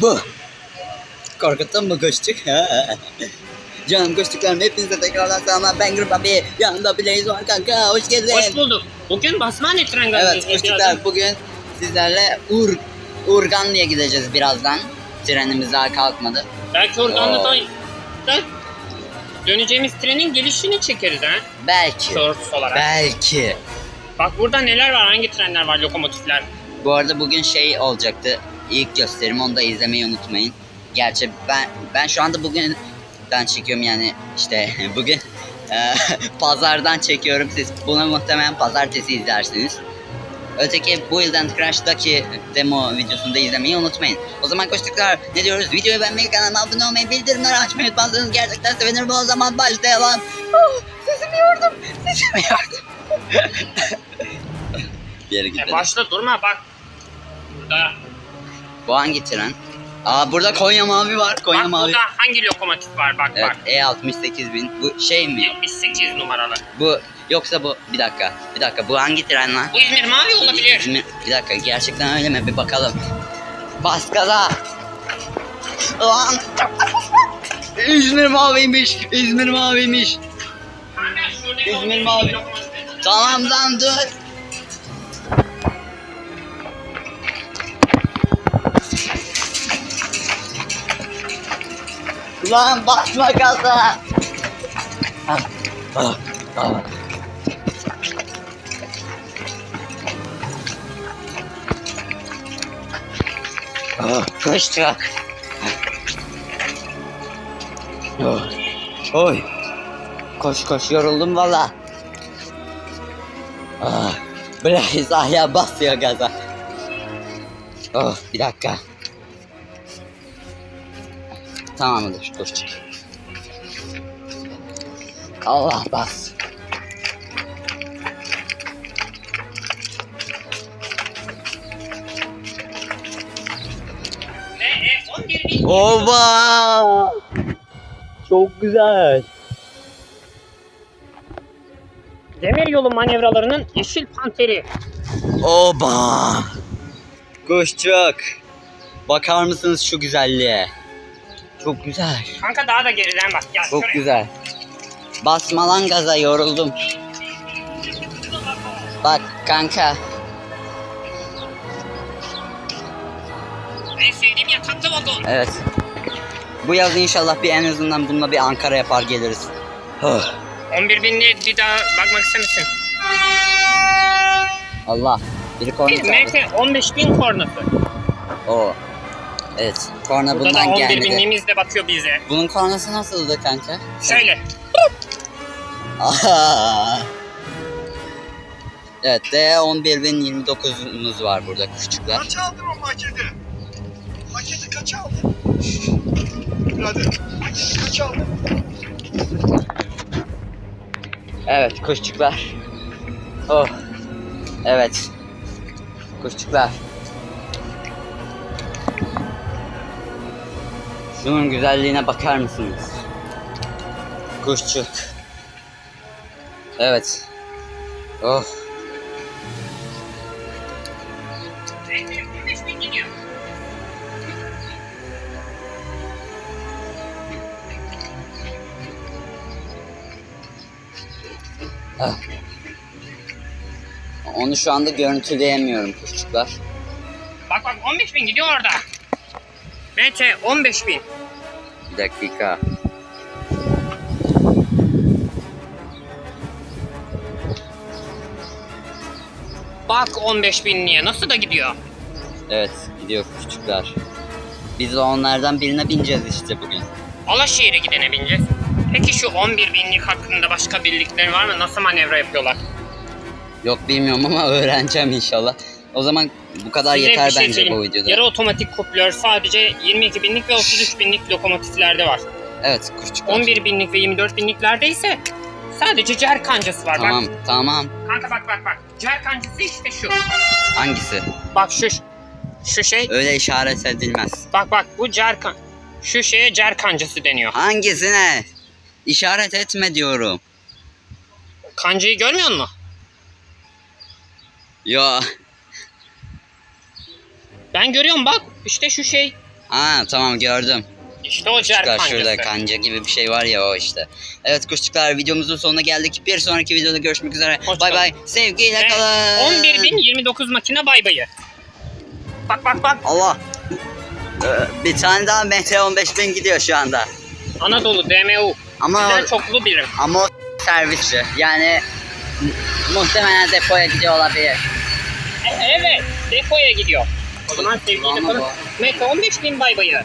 Bu. Korkuttun mu kuşçuk? Canım kuşçuklarım hepinize tekrardan selamlar. Ben Grup abi. Yanımda Blaze var kanka. Hoş geldin. Hoş bulduk. Bugün Basmane tren Evet kuşçuklar bugün sizlerle Ur Urganlı'ya gideceğiz birazdan. Trenimiz daha kalkmadı. Belki da döneceğimiz trenin gelişini çekeriz ha. Belki. Shorts olarak. Belki. Bak burada neler var? Hangi trenler var? Lokomotifler. Bu arada bugün şey olacaktı. İlk gösterim onu da izlemeyi unutmayın. Gerçi ben ben şu anda bugün ben çekiyorum yani işte bugün e, pazardan çekiyorum. Siz bunu muhtemelen pazartesi izlersiniz. Öteki bu yıldan Crash'taki demo videosunu da izlemeyi unutmayın. O zaman koştuklar ne diyoruz? Videoyu beğenmeyi, kanalıma abone olmayı, bildirimleri açmayı unutmazsanız gerçekten sevinirim. O zaman başlayalım. Oh, sesimi yordum. Sesimi yordum. Bir yere E, gitmedim. başla durma bak. Burada, Bu hangi tren? Aa burada Konya Mavi var. Konya bak Mavi. burada hangi lokomotif var bak Evet bak. E68000. Bu şey mi? 78 numaralı. Bu yoksa bu bir dakika. Bir dakika bu hangi tren lan? Bu İzmir mavi olabilir. İzmir- Bir dakika gerçekten öyle mi? Bir bakalım. Bas gaza. Lan. İzmir maviymiş. İzmir maviymiş. İzmir mavi. Tamam lan dur. Lan basma gaza. Ah, ah. Ah, Koştuk. Oy. Koş koş yoruldum valla. Ah, Blaze hala basıyor gaza. Oh, bir dakika. Tamamdır, çık. Allah bas. Ve 11 bin. Oba! Çok güzel. Demir yolu manevralarının yeşil panteri. Oba! Kuşçuk. Bakar mısınız şu güzelliğe? Çok güzel. Kanka daha da geriden bak. Gel Çok şuraya. güzel. Basma lan gaza yoruldum. Bak kanka. En sevdiğim yer tatlı vagon. Evet. Bu yaz inşallah bir en azından bununla bir Ankara yapar geliriz. Huh. 11 binli bir daha bakmak ister misin? Allah. Biri korna Bir çaldı. MT 15 bin kornası. Oo. Evet. Korna Burada da bundan 11 gelmedi. binliğimiz de bakıyor bize. Bunun kornası nasıldı kanka? Şöyle. Aha. Evet D11029'umuz var burada küçükler. Kaç aldın o maketi? Maketi kaç aldın? Hadi. Maketi kaç aldın? Evet kuşçuklar. Oh. Evet. Kuşçuklar. Şunun güzelliğine bakar mısınız? Kuşçuk. Evet. Oh. MT 15 bin gidiyor. Ah. Onu şu anda görüntüleyemiyorum kuşçuklar. Bak bak 15 bin gidiyor orada. MT 15 bin. Bir dakika. Bak 15 binliğe nasıl da gidiyor. Evet gidiyor küçükler. Biz de onlardan birine bineceğiz işte bugün. Alaşehir'e gidene bineceğiz. Peki şu 11 binlik hakkında başka bildikleri var mı? Nasıl manevra yapıyorlar? Yok bilmiyorum ama öğreneceğim inşallah. O zaman bu kadar Size yeter bir şey bence söyleyeyim. bu videoda. Yarı otomatik kuplör sadece 22 binlik ve 33 binlik lokomotiflerde var. Evet küçükler. 11 binlik ve 24 binliklerde ise sadece cer kancası var. Tamam Bak, tamam. kanka bak bak bak. Cer kancası işte şu. Hangisi? Bak şu şu şey. Öyle işaret edilmez. Bak bak bu cer kan şu şeye cer kancası deniyor. Hangisine? İşaret etme diyorum. Kancayı görmüyor musun? Yo. Ben görüyorum bak. İşte şu şey. Aa tamam gördüm. İşte o cer kancası. şurada kanca gibi bir şey var ya o işte. Evet kuşçuklar videomuzun sonuna geldik. Bir sonraki videoda görüşmek üzere. Bay bay. Sevgiyle kalın. 11.029 makine bay bayı. Bak bak bak. Allah. Ee, Bir tane daha MT 15000 gidiyor şu anda. Anadolu DMU. Ama Güzel çoklu birim. ama o servisçi. Yani mu- muhtemelen depoya gidiyor olabilir. E, evet. Depoya gidiyor. O zaman sevgiyle bu- Mete 15.000 bay bayı.